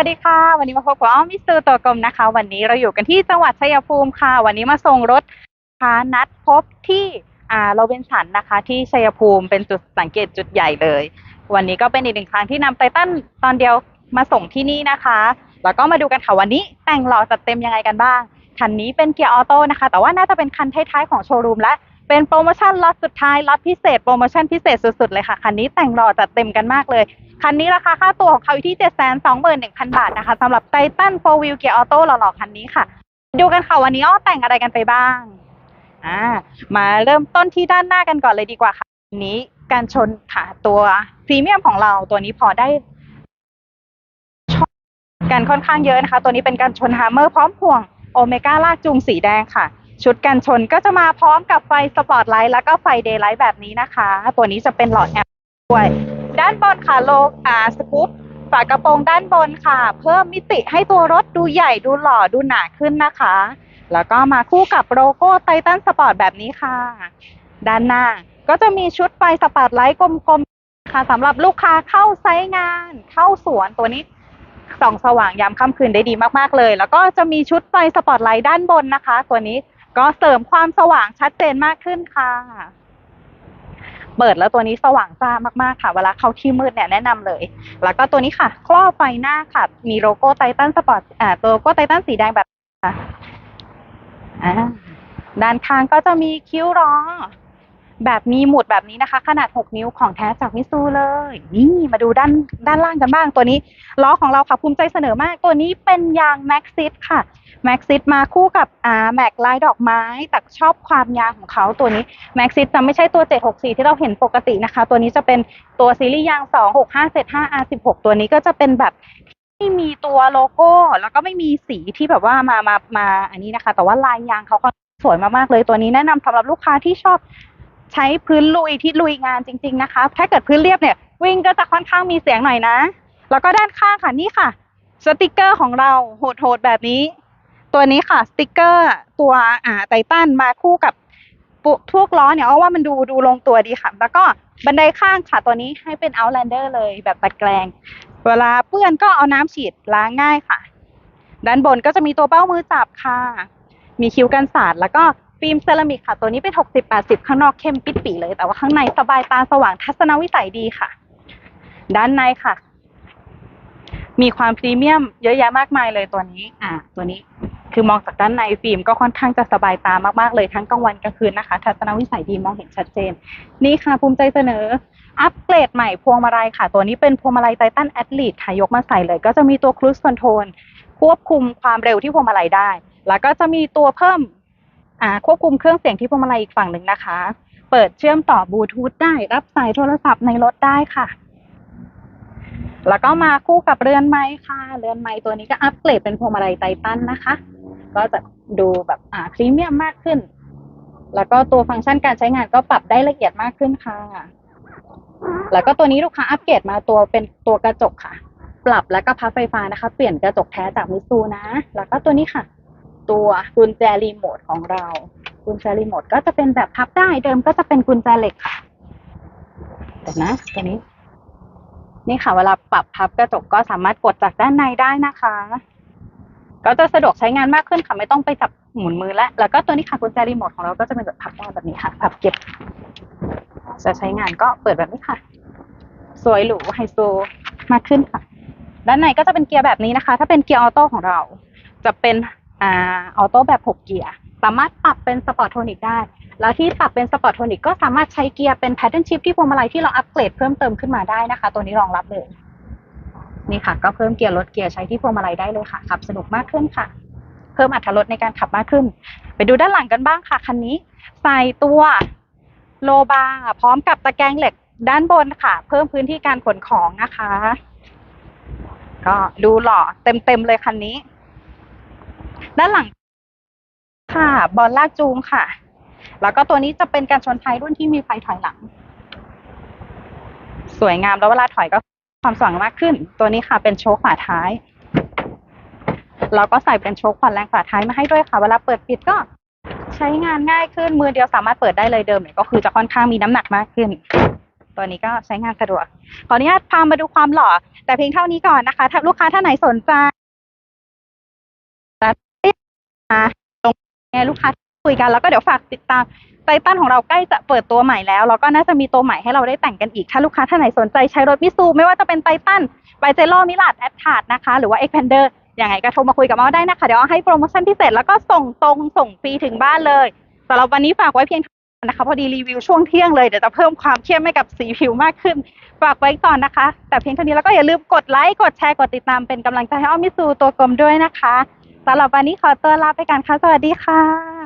วัสดีค่ะ วันนี้มาพบกับอ้อมมิสเตอร์ตัวกลมนะคะ วันนี้เราอยู่กันที่จังหวัดชัยภูมิค่ะ วันนี้มาส่งรถพานัดพบที่อ่าโรเบนสันนะคะ ที่ชัยภูมิเป็นจุดสังเกตจุดใหญ่เลย วันนี้ก็เป็นอีกหนึ่งครั้งที่นำไททันตอนเดียวมาส่งที่นี่นะคะ แล้วก็มาดูกันค่ะวันนี้แต่งหล่อจัดเต็มยังไงกันบ้างคันนี้เป็นเกียร์ออโต้นะคะ แต่ว่าน่าจะเป็นคันท้ายๆของโชว์รูมและ เป็นโปรโมชั่นล็อตสุดท้ายล็อตพิเศษโปรโมชั่นพิเศษสุดๆเลยค่ะ คันนี้แต่งหล่อจัดเต็มกันมากเลย คันนี้ราคาค่าตัวของเขาอยู่ที่ 7 2 1 0 0 0บาทนะคะสำหรับไททัน4 Wheel Gear Auto หล่อๆคันนี้ค่ะ ดูกันค่ะวันนี้อ้อแต่งอะไรกันไปบ้างอ่ามาเริ่มต้นที่ด้านหน้ากันก่อนเลยดีกว่าค่ะนี้การชนค่ะตัวพรีเมียมของเราตัวนี้พอได้ชนกันค่อนข้างเยอะนะคะ ตัวนี้เป็นการชนฮาร์เมอร์พร้อมห่วงโอเมก้าลากจูงสีแดงค่ะ ชุดกันชนก็จะมาพร้อมกับไฟสปอตไลท์แล้วก็ไฟเดย์ไลท์แบบนี้นะคะ ตัวนี้จะเป็นหลอดแอปด้วย ด้านบนค่ะโลอ่าสกูปฝากระโปรงด้านบนค่ะ เพิ่มมิติให้ตัวรถดูใหญ่ดูหล่อดูหนาขึ้นนะคะ แล้วก็มาคู่กับโลโก้ไททันสปอร์ตแบบนี้ค่ะ ด้านหน้าก็จะมีชุดไฟสปอตไลท์กลมๆค่ะสำหรับลูกค้าเข้าไซต์งาน เข้าสวนตัวนี้ส่องสว่างยามค่ำคืนได้ดีมากๆเลย แล้วก็จะมีชุดไฟสปอตไลท์ด้านบนนะคะ ตัวนี้ ก็เสริมความสว่างชัดเจนมากขึ้นค่ะ เปิดแล้วตัวนี้สว่างจ้ามากๆค่ะ เวลาเข้าที่มืดเนี่ยแนะนำเลย แล้วก็ตัวนี้ค่ะครอบไฟหน้าค่ะ มีโลโก้ไททันสปอร์ตอ่าโลโก้ไททันสีแดงแบบนี้ค่ะอ่าด้านข้างก็จะมีคิ้วร้อ แบบมีหมุดแบบนี้นะคะ ขนาด 6 นิ้วของแท้จากมิซูเลย นี่มาดูด้านด้านล่างกันบ้างตัวนี้ล้อของเราค่ะภูมิใจเสนอมากตัวนี้เป็นยางแม็กซิสค่ะแม็กซิสมาคู่กับอ่าแม็กลายดอกไม้ แต่ชอบความยางของเขาตัวนี้แม็กซิสจะไม่ใช่ตัว 764 ที่เราเห็นปกตินะคะ ตัวนี้จะเป็นตัวซีรีส์ยาง 265 75 R16 ตัวนี้ก็จะเป็นแบบที่มีตัวโลโก้ แล้วก็ไม่มีสีที่แบบว่ามามามาอันนี้นะคะ แต่ว่าลายยางเขาค่อนข้างสวยมากๆเลยตัวนี้แนะนำสำหรับลูกค้าที่ชอบ ใช้พื้นลุยที่ลุยงานจริง ๆนะคะ ถ้าเกิดพื้นเรียบเนี่ย วิ่งก็จะค่อนข้างมีเสียงหน่อยนะ แล้วก็ด้านข้างค่ะนี่ค่ะสติกเกอร์ของเราโหดๆแบบนี้ ตัวนี้ค่ะสติกเกอร์ตัวอ่าไททันมาคู่กับปุทุกล้อเนี่ยเอาว่ามันดูดูลงตัวดีค่ะ แล้วก็บันไดข้างค่ะตัวนี้ให้เป็น Outlander เลยแบบตะแกรงเวลาเปื้อนก็เอาน้ำฉีดล้างง่ายค่ะ ด้านบนก็จะมีตัวเป้ามือจับค่ะ มีคิ้วกันสาดแล้วก็ ฟิล์มเซรามิกค่ะ ตัวนี้เป็น 60-80 ข้างนอกเข้มปิดปีเลย แต่ว่าข้างในสบายตาสว่างทัศนวิสัยดีค่ะ ด้านในค่ะ มีความพรีเมียมเยอะแยะมากมายเลยตัวนี้ อ่า ตัวนี้คือมองจากด้านในฟิล์มก็ค่อนข้างจะสบายตามากๆเลยทั้งกลางวันกลางคืนนะคะ ทัศนวิสัยดีมองเห็นชัดเจน นี่ค่ะภูมิใจเสนอ อัปเกรดใหม่พวงมาลัยค่ะ ตัวนี้เป็นพวงมาลัยไททันแอ l ลี e ค่ะยกมาใส่เลย ก็จะมีตัวค i ู e คอนโทรลควบคุมความเร็วที่พวงมาลัยได้ แล้วก็จะมีตัวเพิ่ม อ่าควบคุมเครื่องเสียงที่พวงมาลัยอีกฝั่งหนึ่งนะคะ เปิดเชื่อมต่อบลูทูธได้ รับสายโทรศัพท์ในรถได้ค่ะ แล้วก็มาคู่กับเรือนไม้ค่ะ เรือนไม้ตัวนี้ก็อัปเกรดเป็นพวงมาลัยไททันนะคะ ก็จะดูแบบอ่าพรีเมียมมากขึ้น แล้วก็ตัวฟังก์ชันการใช้งานก็ปรับได้ละเอียดมากขึ้นค่ะ แล้วก็ตัวนี้ลูกค้าอัปเกรดมาตัวเป็นตัวกระจกค่ะ ปรับแล้วก็พับไฟฟ้านะคะ เปลี่ยนกระจกแท้จากมิซูนะ แล้วก็ตัวนี้ค่ะ ตัวกุญแจรีโมทของเรา กุญแจรีโมทก็จะเป็นแบบพับได้เดิมก็จะเป็นกุญแจเหล็กค่ะเดี๋ยวนะตัวนี้ นี่ค่ะเวลาปรับพับกระจกก็สามารถกดจากด้านในได้นะคะ ก็จะสะดวกใช้งานมากขึ้นค่ะไม่ต้องไปจับหมุนมือและแล้วก็ตัวนี้ค่ะกุญแจรีโมทของเราก็จะเป็นแบบพับได้แบบนี้ค่ะ พับเก็บ จะใช้งานก็เปิดแบบนี้ค่ะ สวยหรูไฮโซมากขึ้นค่ะ ด้านในก็จะเป็นเกียร์แบบนี้นะคะ ถ้าเป็นเกียร์ออโต้ของเรา จะเป็น อ่าออโต้แบบ6เกียร์สามารถปรับเป็นสปอร์ตโทนิกได้ แล้วที่ปรับเป็นสปอร์ตโทนิกก็สามารถใช้เกียร์เป็นแพทเทิร์นชิพที่พวงมาลัยที่เราอัปเกรดเพิ่มเติมขึ้นมาได้นะคะ ตัวนี้รองรับเลยนี่ค่ะ ก็เพิ่มเกียร์ลดเกียร์ใช้ที่พวงมาลัยได้เลยค่ะขับสนุกมากขึ้นค่ะ เพิ่มอรรถรสในการขับมากขึ้น ไปดูด้านหลังกันบ้างค่ะคันนี้ใส่ตัวโลบาร์พร้อมกับตะแกรงเหล็กด้านบนค่ะ เพิ่มพื้นที่การขนของนะคะ ก็ดูหล่อเต็มๆเลยคันนี้ ด้านหลัง ค่ะบอลลากจูงค่ะ แล้วก็ตัวนี้จะเป็นการชนท้ายรุ่นที่มีไฟถอยหลัง สวยงามแล้วเวลาถอยก็ความสว่างมากขึ้น ตัวนี้ค่ะเป็นโชคฝาท้ายเราก็ใส่เป็นโชคผ่อนแรงฝาท้ายมาให้ด้วยค่ะ เวลาเปิดปิดก็ใช้งานง่ายขึ้นมือเดียวสามารถเปิดได้เลยเดิมเนี่ยก็คือจะค่อนข้างมีน้ำหนักมากขึ้น ตัวนี้ก็ใช้งานสะดวก ขออนุญาตพามาดูความหล่อ แต่เพียงเท่านี้ก่อนนะคะ ถ้าลูกค้าท่านไหนสนใจ มาลงไงลูกค้าคุยกันแล้วก็เดี๋ยวฝากติดตามไททันของเราใกล้จะเปิดตัวใหม่แล้วแล้วก็น่าจะมีตัวใหม่ให้เราได้แต่งกันอีก ถ้าลูกค้าท่านไหนสนใจใช้รถมิซูไม่ว่าจะเป็นไททันไบเจโร่มิลาดแอดทาร์ดนะคะหรือว่าเอ็กแพนเดอร์ยังไงก็โทรมาคุยกับเราได้นะคะ เดี๋ยวให้โปรโมชั่นพิเศษแล้วก็ส่งตรงส่งฟรีถึงบ้านเลยสำหรับวันนี้ฝากไว้เพียงเท่านี้นะคะพอดีรีวิวช่วงเที่ยงเลยเดี๋ยวจะเพิ่มความเข้มให้กับสีผิวมากขึ้น ฝากไว้ก่อนนะคะ แต่เพียงเท่านี้แล้วก็อย่าลืมกดไลค์กดแชร์กดติดตามเป็นกำลังใจให้อ้อมมิสูตัวกลมด้วยนะคะ สำหรับวันนี้ขอตัวลาไปก่อนค่ะ สวัสดีค่ะ